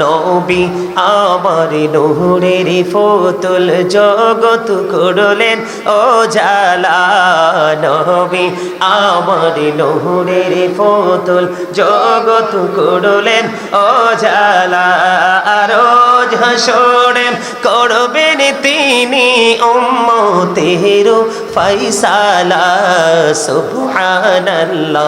নবী আমার নূরের ফতুল জগত করলেন। ও জালা নবী আমার নূরের ফতুল জগত করলেন। ও জালা রোজ হাসরেন করবেন তিনি উম্মতের ফয়সালা, সুবহানাল্লাহ।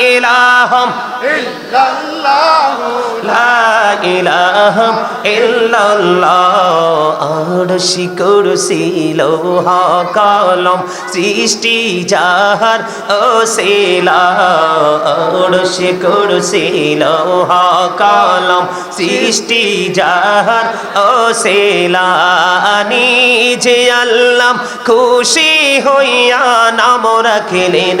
إله إلا الله لا إله لا إله إلا الله আরশি কুরসি লোহা কলম সৃষ্টি যাহার ও সেলা আরশি কুরসি লোহা কলম সৃষ্টি যাহার ও সেলা নিজে আল্লাহ খুশি হইয়া নাম রাখলেন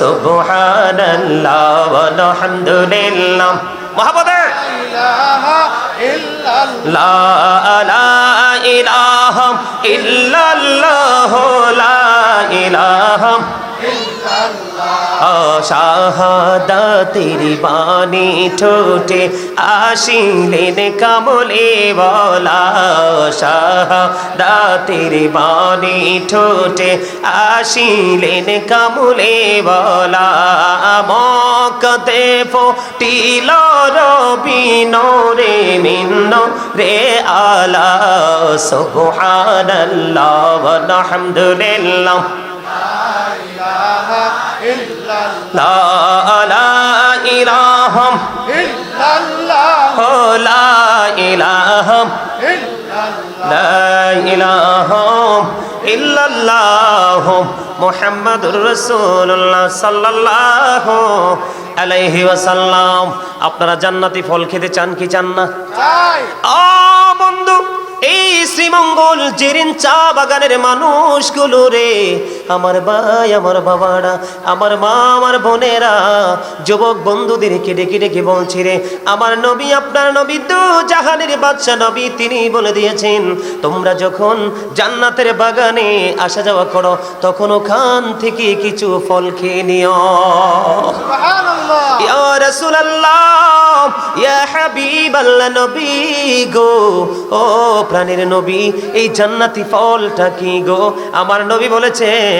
সুবহানাল্লাহ আলহামদুলিল্লাহ মহাপদে! লা ইলাহা ইল্লাল্লাহ লা ইলাহা শাহাদাতের বাণী ঠোঁটে আসিলেন কামলে বলা। শাহাদাতের বাণী ঠোঁটে আসিলেন কামলে বলা। মকতে ফটিল রবি রে মিন্ন রে আলা। সুবহানাল্লাহ আলহামদুলিল্লাহ। লা ইলাহা লা ইলাহা লা ইলাহা ইল্লাল্লাহ মুহাম্মাদুর রাসূলুল্লাহ সাল্লাল্লাহু আলাইহি ওয়াসাল্লাম। আপনারা জান্নাতি ফল খেতে চান কি চান না? আ বন্ধু এই শ্রীমঙ্গল জেরিন চা বাগানের মানুষগুলো রে আমার ভাই আমার বাবারা আমার মা আমার বোনেরা যুবক বন্ধুদের বন্ধুদেরকে ডেকে ডেকে বলছি রে আমার নবী আপনার নবী দু জাহানের বাদশা নবী তিনি বলে দিয়েছেন তোমরা যখন জান্নাতের বাগানে আসা যাওয়া করো তখন ওখান থেকে কিছু ফল খেয়ে নিও। ইয়া নবী গো ও প্রাণের নবী এই জান্নাতি ফলটা কি গো? আমার নবী বলেছেন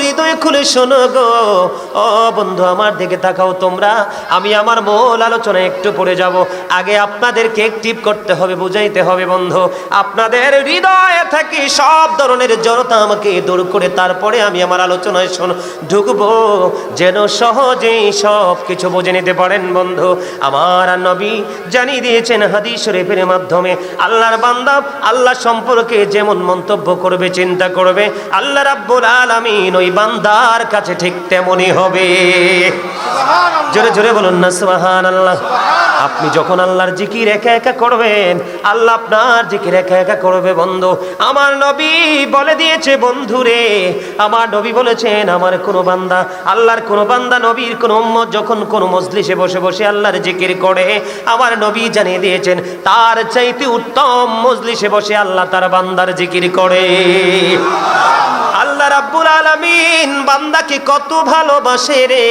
হৃদয় খুলে শোনো গো। ও বন্ধু, আমার দিকে তাকাও তোমরা। আমি আমার মূল আলোচনায় একটু পড়ে যাব। আগে আপনাদেরকে একটিভ করতে হবে, বুঝাইতে হবে বন্ধু। আপনাদের হৃদয়ে থাকি সব ধরনের জড়তা আমাকে দূর করে, তারপরে আমি আমার আলোচনায় শোন, ঢুকবো। যেন সহজেই সব কিছু বুঝে নিতে পারেন বন্ধু। আমার নবী জানিয়ে দিয়েছেন হাদিস শরীফের মাধ্যমে, আল্লাহর বান্দা আল্লাহ সম্পর্কে যেমন মন্তব্য করবে, চিন্তা করবে, আল্লাহ রাব্বুল আলামিন ওই বান্দার কাছে ঠিক তেমনই হবে। জোরে জোরে বলুন না সুবহান আল্লাহ আপনি যখন আল্লাহর জিকির একা একা করবেন, আল্লাহ আপনার জিকির একা একা করবে, বন্ধু। আমার নবী বলে দিয়েছে বন্ধু রে আমার নবী বলেছেন, আমার কোন বান্দা, আল্লাহর কোন বান্দা, নবীর কোন উম্মত যখন কোন মজলিসে বসে বসে আল্লাহর জিকির করে, আমার নবী জানিয়ে দিয়েছেন, তার চাইতে উত্তম মজলিসে বসে আল্লাহ তার বান্দার জিকির করে। আল্লাহ রাব্বুল আলামিন বান্দাকে কত ভালোবাসে রে।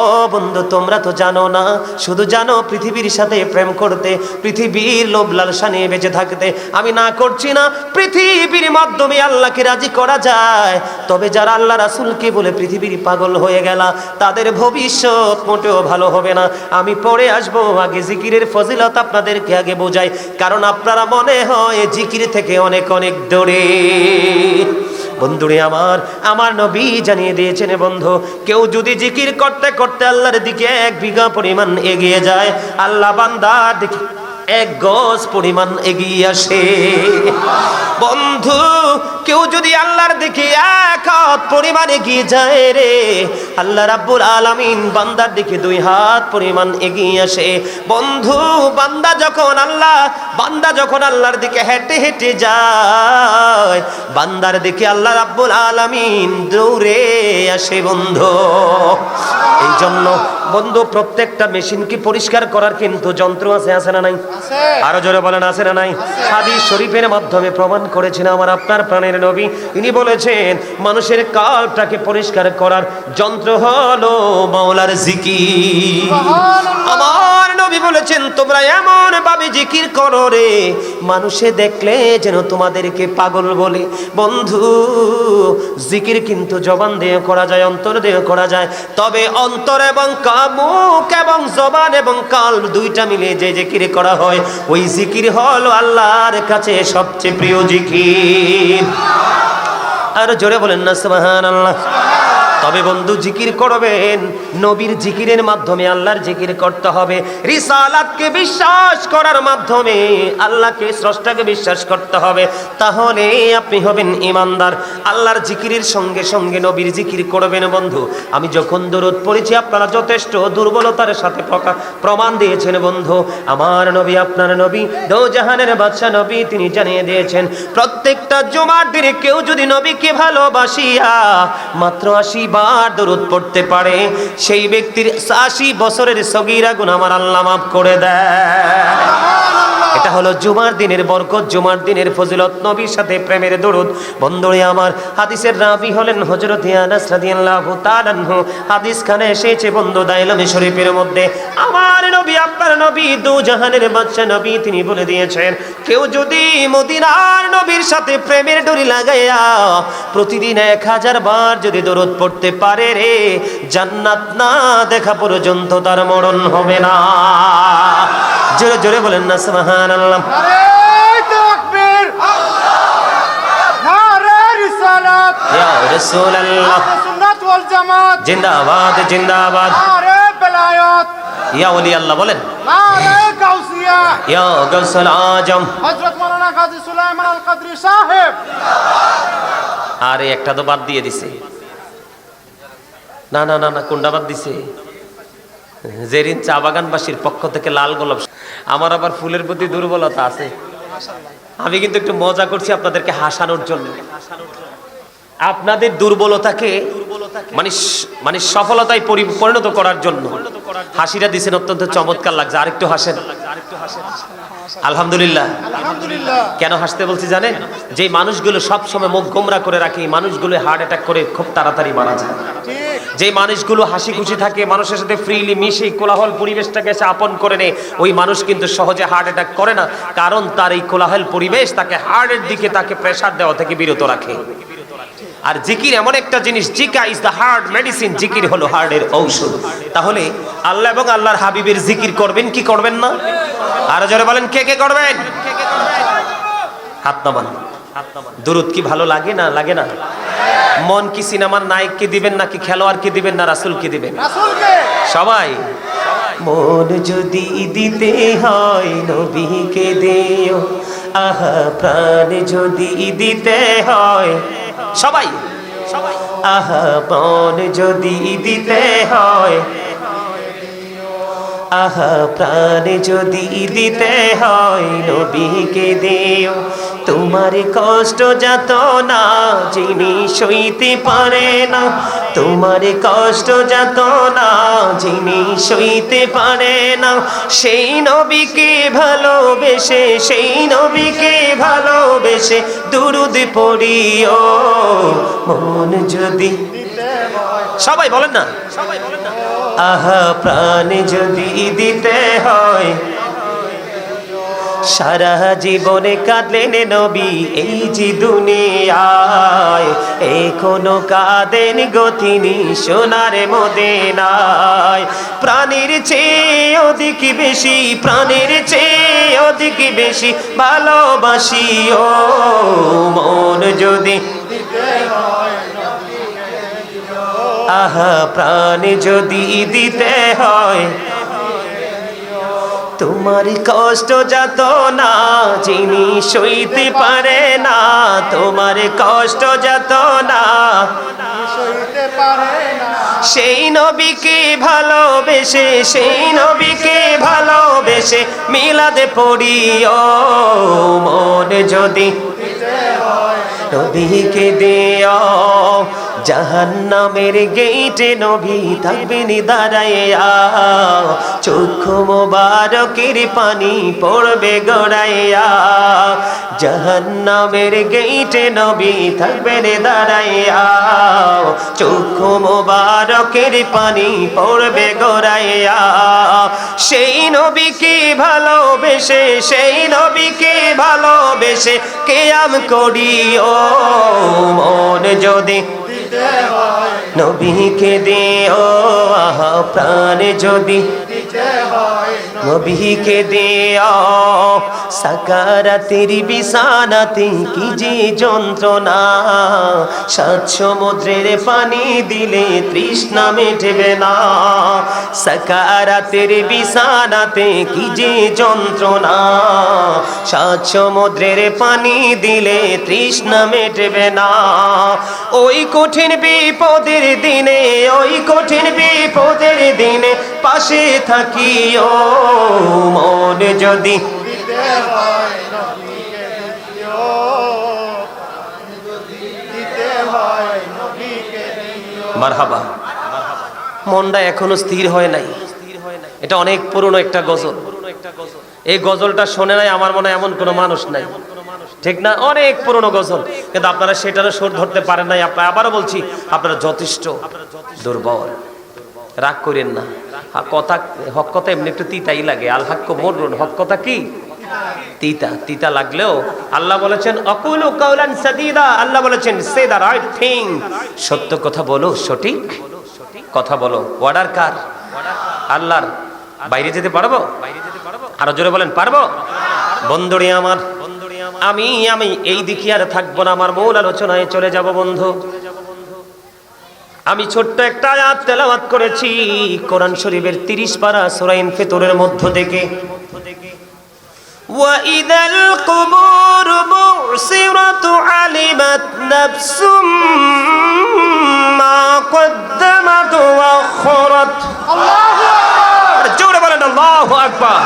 ও বন্ধু, তোমরা তো জানো না, শুধু জানো পৃথিবীর সাথে প্রেম করতে, পৃথিবীর লোভ লালসা নিয়ে বেঁচে থাকতে। আমি না করছি না, পৃথিবীর মাধ্যমে আল্লাহকে রাজি করা যায়। তবে যারা আল্লাহ রাসূলকে বলে পৃথিবীর পাগল হয়ে গেলা, তাদের ভবিষ্যৎ মোটেও ভালো হবে না। আমি পরে আসব, আগে জিকিরের ফজিলত আপনাদেরকে আগে বোঝাই। কারণ আপনারা মনে হয় জিকির থেকে অনেক অনেক দূরে। বন্ধুরে আমার আমার নবী জানিয়ে দিয়েছেন বন্ধু, কেউ যদি জিকির করতে করতে আল্লাহর দিকে এক বিঘা পরিমাণ এগিয়ে যায়, আল্লাহ বান্দার দিকে এক গজ পরিমাণ এগিয়ে আসে। বন্ধু, কেউ যদি আল্লাহর দিকে এক হাত পরিমাণ এগিয়ে যায় রে, আল্লাহ রাব্বুল আলামিন বান্দার দিকে দুই হাত পরিমাণ এগিয়ে আসে। বন্ধু, বান্দা যখন আল্লাহ, বান্দা যখন আল্লাহর দিকে হেঁটে হেঁটে যায়, বান্দার দিকে আল্লাহ রাব্বুল আলামিন দৌড়ে আসে বন্ধু। এই জন্য বন্ধু প্রত্যেকটা মেশিনকে পরিষ্কার করার কিন্তু যন্ত্র আছে আছে না নাই? আরও জোরে বলেন আছে না নাই? হাদিস শরীফের মাধ্যমে প্রমাণ করেছেন আমার আপনার প্রাণের নবী। তিনি বলেছেন মানুষের কালটাকে পরিষ্কার করার যন্ত্র হলো মাওলার জিকির। আমার নবী বলেছেন তোমরা এমন ভাবে জিকির করো রে মানুষে দেখলে যেন তোমাদেরকে পাগল বলে। বন্ধু জিকির কিন্তু জবান দিয়ে করা যায় অন্তর দিয়ে করা যায়। তবে অন্তর এবং কামুক এবং জবান এবং কাল দুইটা মিলে যে জিকির করা হয়, ওই জিকির হল আল্লাহর কাছে সবচেয়ে প্রিয় জিকির। আর জোরে বলেন না, সুবহানাল্লাহ। তবে বন্ধু, জিকির করবেন। নবীর জিকিরের মাধ্যমে আল্লাহর জিকির করতে হবে। রিসালাতকে বিশ্বাস করার মাধ্যমে আল্লাহকে, স্রষ্টাকে বিশ্বাস করতে হবে। তাহলে আপনি হবেন ইমানদার। আল্লাহর জিকিরের সঙ্গে সঙ্গে নবীর জিকির করবেন বন্ধু। আমি যখন দরদ পড়েছি, আপনারা যথেষ্ট দুর্বলতার সাথে প্রমাণ দিয়েছেন বন্ধু। আমার নবী, আপনার নবী, দৌজাহানের বাদশা নবী, তিনি জানিয়ে দিয়েছেন, প্রত্যেকটা জুমার দিনে কেউ যদি নবীকে ভালোবাসিয়া মাত্র আশি বার দরুদ পড়তে পারে, সেই ব্যক্তির আশি বছরের সগিরা গুণ আমার আল্লাহ মাফ করে দেয়। এটা হলো জুমার দিনের বরকত, জুমার দিনের ফজিলত, নবীর সাথে প্রেমের দরুদ। বন্ধুরে আমার, হাদিসের রাবি হলেন হযরত আনাস রাদিয়াল্লাহু তাআলা আনহু। হাদিস খানে এসেছে বন্ধু দাইলামে শরীফের মধ্যে, আমার নবী, আপনার নবী, দু জাহানের বাদশা নবী তিনি বলে দিয়েছেন, কেউ যদি মদিনার নবীর সাথে প্রেমের ডোরি লাগাইয়া প্রতিদিন এক হাজার বার যদি দরুদ পড়তে পারে রে, জান্নাত না দেখা পর্যন্ত তার মরণ হবে না। জোরে জোরে বলেন না ইয়া ওয়াল জামাত। জিন্দাবাদ জিন্দাবাদ। ইয়া ওলি আল্লাহ বলেন ইয়া গাউসুল আজম। হযরত মাওলানা কাজী সুলাইমান আল কাদরি সাহেব। আর একটা তো বাদ দিয়ে দিছে। না না না না কোনটা বাদ দিছে? জেরিন চা বাগানবাসীর পক্ষ থেকে লাল গোলাপ আমার আবার ফুলের প্রতি দুর্বলতা আছে। আমি কিন্তু একটু মজা করছি আপনাদেরকে হাসানোর জন্য। আপনাদের দুর্বলতাকে মানে মানে সফলতায় পরিণত করার জন্য। হাসিটা দিছেন অত্যন্ত চমৎকার লাগছে। আরেকটু হাসেন। আলহামদুলিল্লাহ। কেন হাসতে বলছি জানেন? যে মানুষগুলো সব সময় মুখ গোমরা করে রাখে, এই মানুষগুলো হার্ট অ্যাটাক করে খুব তাড়াতাড়ি মারা যায়। যে মানুষগুলো হাসি খুশি থাকে, মানুষের সাথে ফ্রিলি মিশে, কোলাহল পরিবেশটাকে এসে আপন করে নেয়, ওই মানুষ কিন্তু সহজে হার্ট অ্যাটাক করে না। কারণ তার এই কোলাহল পরিবেশ তাকে হার্টের দিকে তাকে প্রেসার দেওয়া থেকে বিরত রাখে। আর জিকির এমন একটা জিনিস, জিকা ইজ দ্য হার্ড মেডিসিন জিকির হলো হার্টের ঔষধ। তাহলে আল্লাহ এবং আল্লাহর হাবিবের জিকির করবেন, কি করবেন না? আর জোরে বলেন, কে কে করবেন? হাত নামান। দুরুদ কি ভালো লাগে না লাগে না? মন কি সিনেমার নায়ককে দিবেন নাকি খেলোয়াড়কে দিবেন না রাসুলকে দিবেন? সবাই। মন যদি দিতে হয় নবীকে দেও। আহা প্রাণ যদি দিতে হয়। সবাই। আহা মন যদি দিতে হয়। আহা, প্রাণ যদি দিতে হয় নবীকে দেও। তোমার কষ্ট যত না, যিনি সইতে পারে না। তোমার কষ্ট যত না, যিনি সইতে পারে না। সেই নবীকে ভালোবেসে, সেই নবীকে ভালোবেসে দুরুদ পড়িও। মন যদি সবাই বলেন না? সবাই বলেন না আহা, প্রাণ যদি দিতে হয়। সারা জীবনে কাঁদলেন নবী, এই যে দুনিয়ায়, এখনও কাঁদেন গতিনি সোনার মদিনায়। প্রাণীর চেয়ে অধিক বেশি, প্রাণীর চেয়ে অধিক বেশি ভালোবাসি ও মন যদি আহা, প্রাণ যদি দিতে হয়, তোমার কষ্ট যত না, যিনি সইতে পারে না, তোমার কষ্ট যত না। সেই নবীকে ভালোবেসে, সেই নবীকে ভালোবেসে মিলাদে পড়িও। মন যদি নবীকে দিও জাহান্নামের গেইটে নবী থাকবেন দাঁড়াইয়া চক্ষু মোবারকের পানি পড়বে গড়াইয়া জাহান্নামের গেইটে নবী থাকবেন দাঁড়াইয়া চক্ষু মোবারকের পানি পড়বে গড়াইয়া সেই নবীকে ভালোবেসে, সেই নবীকে ভালোবেসে কেয়াম করি ও মন যদি নবীকে দিও আহা প্রাণ যদি নবীকে দিও সাকারাতের বিছানাতে কি যে যন্ত্রণা, সাত সমুদ্রের পানি দিলে তৃষ্ণা মেটবে না। সাকারাতের বিছানাতে কি যে যন্ত্রণা, সাত সমুদ্রের পানি দিলে তৃষ্ণা মেটবে না। ওই কঠিন বিপদের দিনে, ওই কঠিন বিপদের দিনে পাশে থাকি ও মন যদি মারহাবা। মনটা এখনও স্থির হয় নাই। এটা অনেক পুরনো একটা গজল। এই গজলটা শোনে নাই, আমার মনে এমন কোনো মানুষ নাই। ঠিক না? অনেক পুরনো গজল। কিন্তু আপনারা সেটারও সুর ধরতে পারেন নাই। আপনারা আবারও বলছি, আপনারা যথেষ্ট দুর্বল। রাগ করেন না। কথা, হক কথা এমনি একটু তিতাই লাগে। আল হাক্য মরুন হক কথা কি? তিতা তিতা লাগলেও আল্লাহ বলেছেন, অকুলু কাউলান সাদিদা। আল্লাহ বলেছেন, সে দা রাইট থিং। সত্য কথা বলো, সঠিক কথা বলো। অর্ডার কার? আল্লাহর। বাইরে যেতে পারব? আরও জোরে বলেন, পারব? বন্ধুরে আমার। আমি আমি, এই দিকে আর থাকব না। আমার মূল আলোচনায় চলে যাব, বন্ধু। আমি ছোট্ট একটা আয়াত তেলাওয়াত করেছি কোরআন শরীফের 30 পারা সূরা ইনফিতরের মধ্য থেকে وإذا القبور بعثرت علمت نفس ما قدمت وأخرت আর জোরে বলেন আল্লাহু আকবার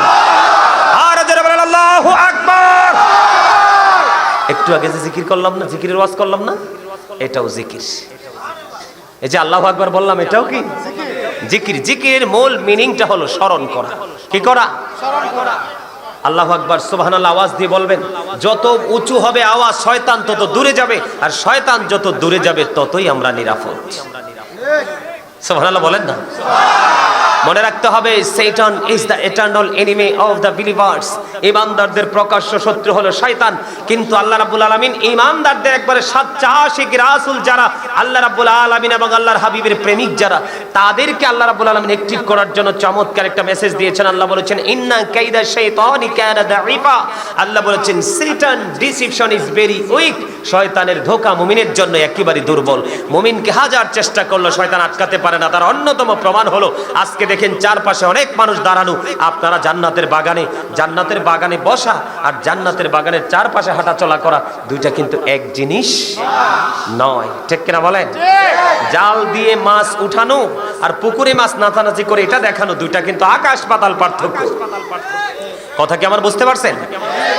আর জোরে বলেন আল্লাহু আকবার একটু আগে যে জিকির করলাম না জিকিরের ওয়াজ করলাম না এটাও জিকির এই যে আল্লাহ আকবর বললাম এটাও কি? জিকির। জিকির মূল মিনিংটা হলো স্মরণ করা। কি করা? আল্লাহ আকবার সোহানাল আওয়াজ দিয়ে বলবেন, যত উঁচু হবে আওয়াজ শয়তান তত দূরে যাবে, আর শয়তান যত দূরে যাবে ততই আমরা নিরাপদ। সোহানাল্লাহ বলেন না? মনে রাখতে হবে Satan is the eternal enemy of the believers ইমানদারদের প্রকাশ্য শত্রু হলো শয়তান। কিন্তু আল্লাহ রাব্বুল আলামিন ইমানদারদের একবারে সাচ্চা আশিক রাসূল যারা, আল্লাহ রাব্বুল আলামিন এবং আল্লাহর হাবিবের প্রেমিক যারা, তাদেরকে আল্লাহ রাব্বুল আলামিন অ্যাক্টিভ করার জন্য চমৎকার একটা মেসেজ দিয়েছেন। আল্লাহ বলেছেন, ইন্না কাইদা শাইতানি কানা দাঈফা। আল্লাহ বলেছেন Satan deception is very weak শয়তানের ধোকা মুমিনের জন্য একেবারে দুর্বল। মুমিনকে হাজার চেষ্টা করল, শয়তান আটকাতে পারে না। তার অন্যতম প্রমাণ হলো, আজকে দেখেন চারপাশে অনেক মানুষ দাঁড়ানো। আপনারা জান্নাতের বাগানে জান্নাতের বাগানে বসা আর জান্নাতের বাগানের চারপাশে হাঁটা চলা করা, দুইটা কিন্তু এক জিনিস নয়। ঠিক কিনা বলেন? জাল দিয়ে মাছ উঠানো আর পুকুরে মাছ নাচানাচি করে এটা দেখানো, দুইটা কিন্তু আকাশ পাতাল পার্থক্য। কথা কি আমার বুঝতে পারছেন?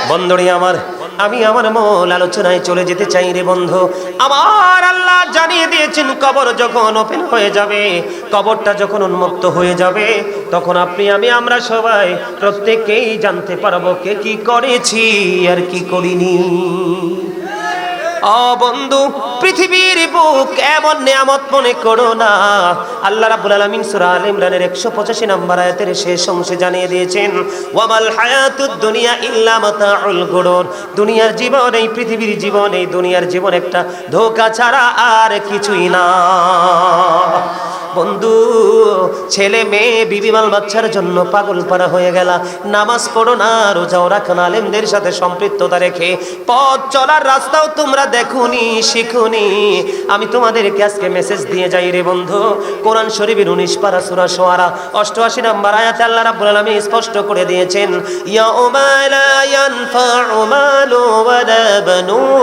বন্ধুরি আমার আমি আমার মূল আলোচনায় চলে যেতে চাই রে বন্ধু। আমার আল্লাহ জানিয়ে দিয়েছেন, কবর যখন ওপেন হয়ে যাবে, কবরটা যখন উন্মুক্ত হয়ে যাবে, তখন আপনি, আমি, আমরা সবাই প্রত্যেকেই জানতে পারব কে কি করেছি আর কি করিনি। বন্ধু, পৃথিবীর বুক এমন নিয়ামত মনে করো না। আল্লাহ রাব্বুল আলামিন সূরা আল ইমরানের 185 নম্বর আয়াতের শেষ অংশে জানিয়ে দিয়েছেন, ওয়ামাল হায়াতুদ দুনিয়া ইল্লা মাতাউল গুরুর। দুনিয়ার জীবন এই পৃথিবীর জীবন, এই দুনিয়ার জীবন একটা ধোকা ছাড়া আর কিছুই না। বন্ধু, ছেলে মেয়ে বিবিমাল বাচ্চার জন্য পাগল পারা হয়ে গেল। নামাজ পড়ো না, রোজাও রাখো না, আলেমদের সাথে সম্পৃক্ততা রেখে পথ চলার রাস্তাও তোমরা দেখুনি, শিখুনি। আমি তোমাদেরকে আজকে মেসেজ দিয়ে যাই রে বন্ধু। কোরআন শরীফের উনিশ পারা সুরা সোয়ারা, অষ্টআশি নাম্বার আয়াতে আল্লাহ রাব্বুল আলামিন স্পষ্ট করে দিয়েছেন, ইয়াউমা লা ইয়ানফাউ মালু ওয়ালা বানুন।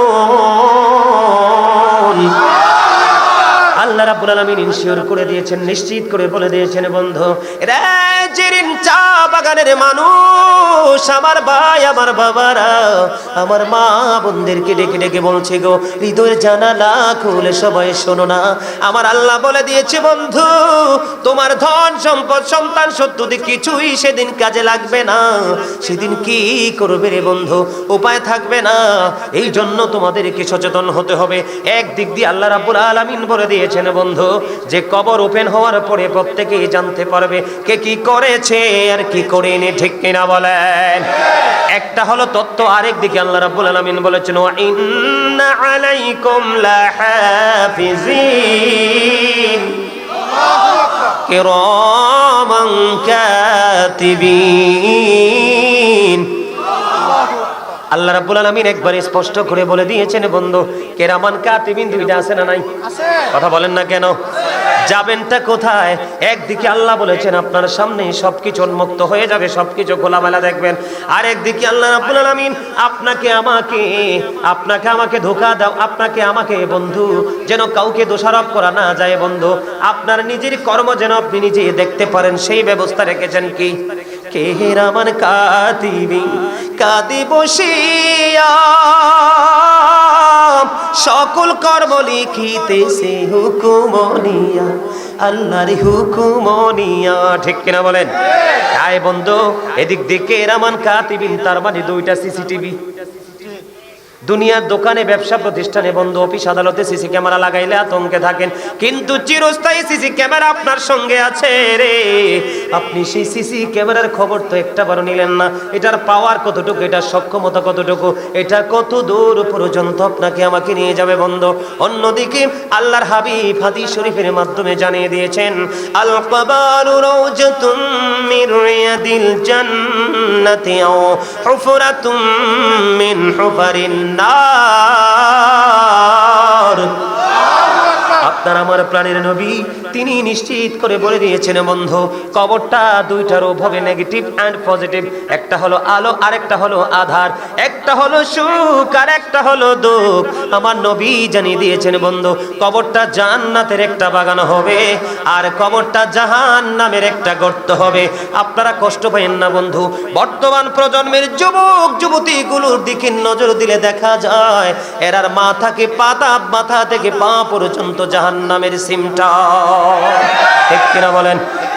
রাব্বুল আলামিন ইনশিওর করে দিয়েছেন নিশ্চিত করে বলে দিয়েছেন বন্ধু। রে জেরিন চা বাগানের মানুষ, আমার ভাই, আমার বাবারা, আমার মা বোনদেরকে ডেকে ডেকে বলছে গো, হৃদয়ের জানালা খুলে সবাই শোনো না। আমার আল্লাহ বলে দিয়েছে, বন্ধু, তোমার ধন সম্পদ, সন্তান সত্যি কিছুই সেদিন কাজে লাগবে না। সেদিন কি করবে রে বন্ধু? উপায় থাকবে না। এই জন্য তোমাদেরকে সচেতন হতে হবে। একদিক দিয়ে আল্লাহ রাব্বুল আলামিন বলে দিয়েছেন, বন্ধু, যে কবর ওপেন হওয়ার পরে প্রত্যেকেই জানতে পারবে কে কি করেছে আর কি করেনি ঠিক কিনা বলেন? একটা হলো তত্ত্ব আরেক দিকে আল্লাহ রাব্বুল আলামিন বলেছেন ওয়া ইন্না আলাইকুম লাহাফিজিন কিরামান কাতিবিন। আল্লাহ রাব্বুল আলামিন একবার স্পষ্ট করে বলে দিয়েছেন বন্ধু কেরামান কাতিবিন দুইটা আছে না নাই? আছে। কথা বলেন না কেন? যাবেনটা কোথায়? একদিকে আল্লাহ বলেছেন, আপনার সামনে সবকিছু উন্মুক্ত হয়ে যাবে, সবকিছু খোলামেলা দেখবেন। আর একদিকে আল্লাহ রাব্বুল আলামিন, আপনাকে আমাকে আপনাকে আমাকে ধোকা দাও, আপনাকে আমাকে বন্ধু, যেন কাউকে দোষারোপ করা না যায় বন্ধু। আপনার নিজের কর্ম যেন আপনি নিজে দেখতে পারেন, সেই ব্যবস্থা রেখেছেন কি? কে কাঁদিবি কাঁদি বসিয়া সকল কর্ম লিখিতেছে হুকুমনিয়া আল্লাহর হুকুমনিয়া ঠিক কিনা বলেন? তাই বন্ধু এদিক দিকে রামান কাতিবিন তার মানে দুইটা সিসিটিভি। দুনিয়ার দোকানে, ব্যবসা প্রতিষ্ঠানে বন্ধ, অফিস, আদালতে সিসি ক্যামেরা লাগাইলে আতঙ্কে থাকেন। কিন্তু চিরস্থায়ী সিসি ক্যামেরা আপনার সঙ্গে আছে রে। আপনি সেই সিসি ক্যামেরার খবর তো একটা বারো নিলেন না। এটার পাওয়ার কতটুকু, এটার সক্ষমতা কতটুকু, এটা কত দূর পর্যন্ত আপনাকে আমাকে নিয়ে যাবে বন্ধ? অন্যদিকে আল্লাহর হাবিব হাদিস শরীফের মাধ্যমে জানিয়ে দিয়েছেন, আল কবারু হুফরাতুম মিন নার আপনার আমার প্রাণের নবী, তিনি নিশ্চিত করে বলে দিয়েছেন, বন্ধু, কবরটা দুইটার ওভাবে নেগেটিভ অ্যান্ড পজিটিভ একটা হলো আলো, আরেকটা হলো আধার। একটা হলো সুখ আর একটা হলো দুঃখ। আমার নবী জানিয়ে দিয়েছেন, বন্ধু, কবরটা জান্নাতের একটা বাগান হবে আর কবরটা জাহান নামের একটা গর্ত হবে। আপনারা কষ্ট পাইেন না, বন্ধু। বর্তমান প্রজন্মের যুবক, যুবতীগুলোর দিকে নজর দিলে দেখা যায়, এরার মাথাকে পাতা, মাথা থেকে পা পর্যন্ত জাহান নামের সিমটা। ঠিক কিনা বলেন?